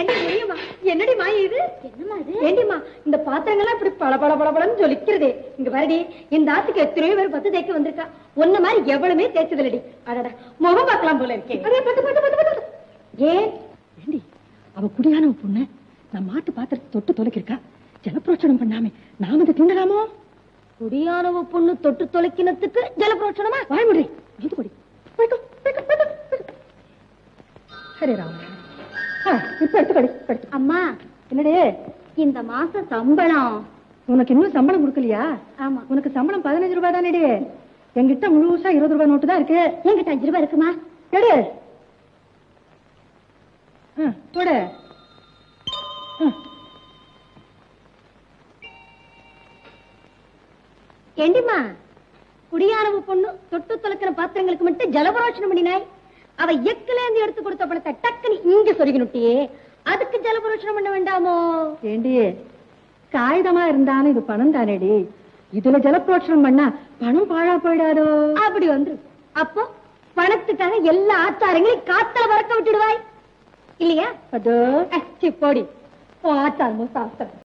ஏண்டி முடியுமா என்னடி மா இது? என்னம்மா இது? ஏண்டிமா இந்த பாத்திரங்கள்லாம் இப்படி பள பள பள பளன்னு ஜொலிக்கிறதே. இங்க பாருடி இந்த ஆத்துக்கு எத்தனையோ பேர் பத்து தேய்க்க வந்திருக்கா. ஒன்ன மாதிரி எவ்வளவுமே தேய்ச்சதில்லடி. அடடா முகம் பார்க்கலாம் போல அதே ஏன் ஏண்டி அவ குடியான பொண்ணு நான் மாட்டு பாத்திரத்தை தொட்டு தொலைக்கிருக்கா? ஜலப்பிரோச்சனம் பண்ணாமே. நாம அதை தின்னலாமோ? குடியானவ பொண்ணு தொட்டு தொலைக்கினத்துக்கு ஜலபிரோட்சணமா வாய் முடி இது கொடி போய்க்கோ, போய்க்கோ, போய்க்கோ, போய்க்கோ. ஹரே ராம இப்ப எடுத்து அம்மா என்னடே இந்த மாச சம்பளம். உனக்கு இன்னும் சம்பளம் கொடுக்கலையா? ஆமா. உனக்கு சம்பளம் பதினஞ்சு ரூபாய் தானேடி. என்கிட்ட முழுசா இருபது ரூபாய் நோட்டு தான் இருக்கு. என்கிட்ட அஞ்சு ரூபாய் இருக்குமா? எடு. போடு ஏண்டிமா குடியானவ பொண்ணு தொட்டு தொலைக்கிற பாத்திரங்களுக்கு மட்டும் ஜலபரோஷணம் பண்ணினாய். அவ எக்கிலேந்து எடுத்து கொடுத்த பணத்தை இங்க சொருகினுட்டியே அதுக்கு ஜலபரோஷணம் பண்ண வேண்டாமோ? ஏண்டி காகிதமா இருந்தாலும் இது பணம் தானேடி. இதுல ஜலப்பிரோட்சணம் பண்ணா பணம் பாழா போயிடாதோ? அப்படி வந்து அப்போ பணத்துக்காக எல்லா ஆச்சாரங்களையும் காத்தல பறக்க விட்டுடுவாய். இல்லையா? அதோ. போடி. ஆச்சாரமும் சாஸ்திரம்.